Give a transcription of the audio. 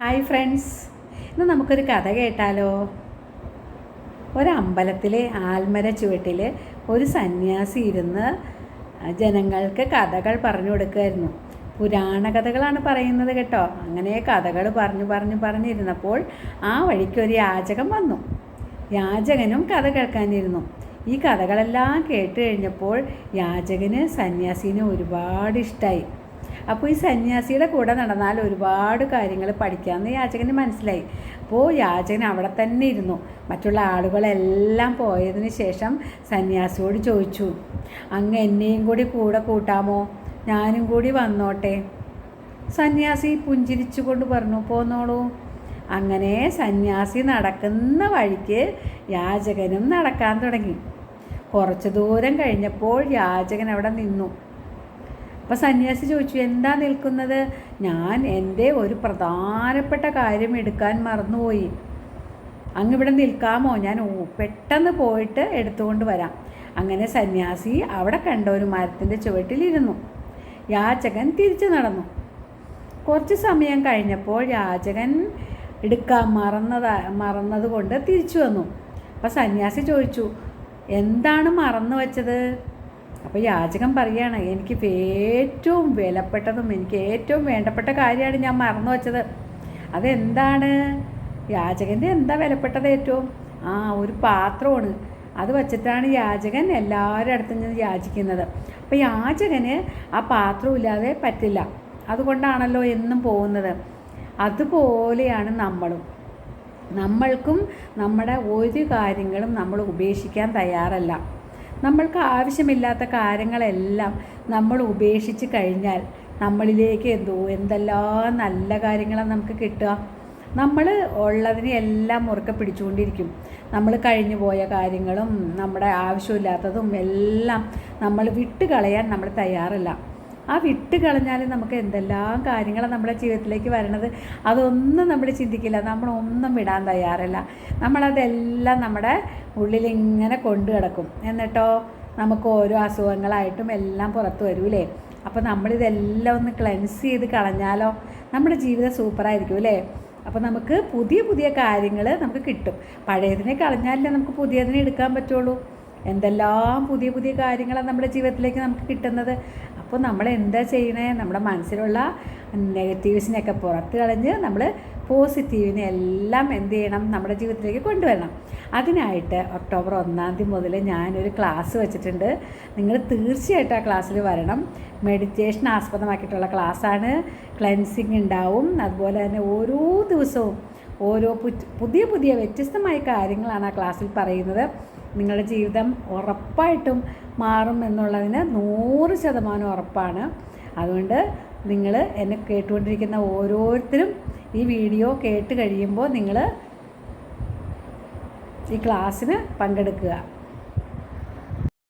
Hi friends. ഇന്ന് നമുക്കൊരു കഥ കേട്ടാലോ? ഒരമ്പലത്തിലെ ആൽമര ചുവട്ടിൽ ഒരു സന്യാസി ഇരുന്ന് ജനങ്ങൾക്ക് കഥകൾ പറഞ്ഞു കൊടുക്കുമായിരുന്നു പുരാണ കഥകളാണ് പറയുന്നത് കേട്ടോ. അങ്ങനെ കഥകൾ പറഞ്ഞു പറഞ്ഞു പറഞ്ഞിരുന്നപ്പോൾ ആ വഴിക്കൊരു യാചകൻ വന്നു. യാചകനും കഥ കേൾക്കാനിരുന്നു. ഈ കഥകളെല്ലാം കേട്ട് കഴിഞ്ഞപ്പോൾ യാചകന് സന്യാസിനെ ഒരുപാട് ഇഷ്ടമായി അപ്പോൾ ഈ സന്യാസിയുടെ കൂടെ നടന്നാൽ ഒരുപാട് കാര്യങ്ങൾ പഠിക്കാമെന്ന് യാചകന് മനസ്സിലായി. അപ്പോൾ യാചകൻ അവിടെ തന്നെ ഇരുന്നു. മറ്റുള്ള ആളുകളെല്ലാം പോയതിന് ശേഷം സന്യാസിയോട് ചോദിച്ചു അങ്ങ് എന്നെയും കൂടി കൂടെ കൂട്ടാമോ? ഞാനും കൂടി വന്നോട്ടെ. സന്യാസി പുഞ്ചിരിച്ചുകൊണ്ട് പറഞ്ഞു പോന്നോളൂ. അങ്ങനെ സന്യാസി നടക്കുന്ന വഴിക്ക് യാചകനും നടക്കാൻ തുടങ്ങി. കുറച്ച് ദൂരം കഴിഞ്ഞപ്പോൾ യാചകൻ അവിടെ നിന്നു. അപ്പോൾ സന്യാസി ചോദിച്ചു എന്താ നിൽക്കുന്നത്? ഞാൻ എന്റെ ഒരു പ്രധാനപ്പെട്ട കാര്യം എടുക്കാൻ മറന്നുപോയി. അങ്ങ് ഇവിടെ നിൽക്കാമോ? ഞാൻ പെട്ടെന്ന് പോയിട്ട് എടുത്തുകൊണ്ട് വരാം. അങ്ങനെ സന്യാസി അവിടെ കണ്ട ഒരു മരത്തിന്റെ ചുവട്ടിലിരുന്നു. യാചകൻ തിരിച്ചു നടന്നു. കുറച്ച് സമയം കഴിഞ്ഞപ്പോൾ യാചകൻ എടുക്കാൻ മറന്നതാ മറന്നത് കൊണ്ട് തിരിച്ചു വന്നു. അപ്പോൾ സന്യാസി ചോദിച്ചു എന്താണ് മറന്നു വച്ചത് അപ്പോൾ യാചകം പറയുകയാണ് എനിക്ക് ഏറ്റവും വിലപ്പെട്ടതും എനിക്ക് ഏറ്റവും വേണ്ടപ്പെട്ട കാര്യമാണ് ഞാൻ മറന്നു വച്ചത്. അതെന്താണ്? യാചകന്റെ എന്താ വിലപ്പെട്ടത് ഏറ്റവും? ആ ഒരു പാത്രമാണ്. അത് വച്ചിട്ടാണ് യാചകൻ എല്ലാവരുടെ അടുത്തും നിന്ന് യാചിക്കുന്നത്. അപ്പോൾ യാചകന് ആ പാത്രം ഇല്ലാതെ പറ്റില്ല. അതുകൊണ്ടാണല്ലോ എന്നും പോകുന്നത്. അതുപോലെയാണ് നമ്മളും. നമ്മൾക്കും നമ്മുടെ ഒരു കാര്യങ്ങളും നമ്മൾ ഉപേക്ഷിക്കാൻ തയ്യാറല്ല. നമ്മൾക്ക് ആവശ്യമില്ലാത്ത കാര്യങ്ങളെല്ലാം നമ്മൾ ഉപേക്ഷിച്ച് കഴിഞ്ഞാൽ നമ്മളിലേക്ക് എന്തോ എന്തെല്ലാം നല്ല കാര്യങ്ങളാണ് നമുക്ക് കിട്ടുക. നമ്മൾ ഉള്ളതിനെ എല്ലാം മുറുക്കെ പിടിച്ചുകൊണ്ടിരിക്കും. നമ്മൾ കഴിഞ്ഞു പോയ കാര്യങ്ങളും നമ്മുടെ ആവശ്യമില്ലാത്തതും എല്ലാം നമ്മൾ വിട്ട് കളയാൻ നമ്മൾ തയ്യാറല്ല. ആ വിട്ട് കളഞ്ഞാൽ നമുക്ക് എന്തെല്ലാം കാര്യങ്ങളാണ് നമ്മുടെ ജീവിതത്തിലേക്ക് വരണത് അതൊന്നും നമ്മൾ ചിന്തിക്കില്ല. നമ്മളൊന്നും വിടാൻ തയ്യാറല്ല. നമ്മളതെല്ലാം നമ്മുടെ ഉള്ളിലിങ്ങനെ കൊണ്ടു കിടക്കും. എന്നിട്ടോ നമുക്ക് ഓരോ അസുഖങ്ങളായിട്ടും എല്ലാം പുറത്ത് വരൂലേ? അപ്പോൾ നമ്മളിതെല്ലാം ഒന്ന് ക്ലെൻസ് ചെയ്ത് കളഞ്ഞാലോ? നമ്മുടെ ജീവിതം സൂപ്പറായിരിക്കും അല്ലേ? അപ്പോൾ നമുക്ക് പുതിയ പുതിയ കാര്യങ്ങൾ നമുക്ക് കിട്ടും. പഴയതിനെ കളഞ്ഞാലേ നമുക്ക് പുതിയതിനെ എടുക്കാൻ പറ്റുള്ളൂ. എന്തെല്ലാം പുതിയ പുതിയ കാര്യങ്ങളാണ് നമ്മുടെ ജീവിതത്തിലേക്ക് നമുക്ക് കിട്ടുന്നത്. അപ്പോൾ നമ്മൾ എന്താ ചെയ്യണേ? നമ്മുടെ മനസ്സിലുള്ള നെഗറ്റീവ്സിനെയൊക്കെ പുറത്ത് കളഞ്ഞ് നമ്മൾ പോസിറ്റീവിനെ എല്ലാം എന്ത് ചെയ്യണം? നമ്മുടെ ജീവിതത്തിലേക്ക് കൊണ്ടുവരണം. അതിനായിട്ട് ഒക്ടോബർ ഒന്നാം തീയതി മുതൽ ഞാനൊരു ക്ലാസ് വെച്ചിട്ടുണ്ട്. നിങ്ങൾ തീർച്ചയായിട്ടും ആ ക്ലാസ്സിൽ വരണം. മെഡിറ്റേഷൻ ആസ്പദമാക്കിയിട്ടുള്ള ക്ലാസ്സാണ്. ക്ലെൻസിങ് ഉണ്ടാവും. അതുപോലെ തന്നെ ഓരോ ദിവസവും ഓരോ പുതിയ പുതിയ വ്യത്യസ്തമായ കാര്യങ്ങളാണ് ആ ക്ലാസ്സിൽ പറയുന്നത്. നിങ്ങളുടെ ജീവിതം ഉറപ്പായിട്ടും മാറും എന്നുള്ളതിന് നൂറ് ശതമാനം ഉറപ്പാണ്. അതുകൊണ്ട് നിങ്ങൾ എന്നെ കേട്ടുകൊണ്ടിരിക്കുന്ന ഓരോരുത്തരും ഈ വീഡിയോ കേട്ട് കഴിയുമ്പോൾ നിങ്ങൾ ഈ ക്ലാസ്സിന് പങ്കെടുക്കുക.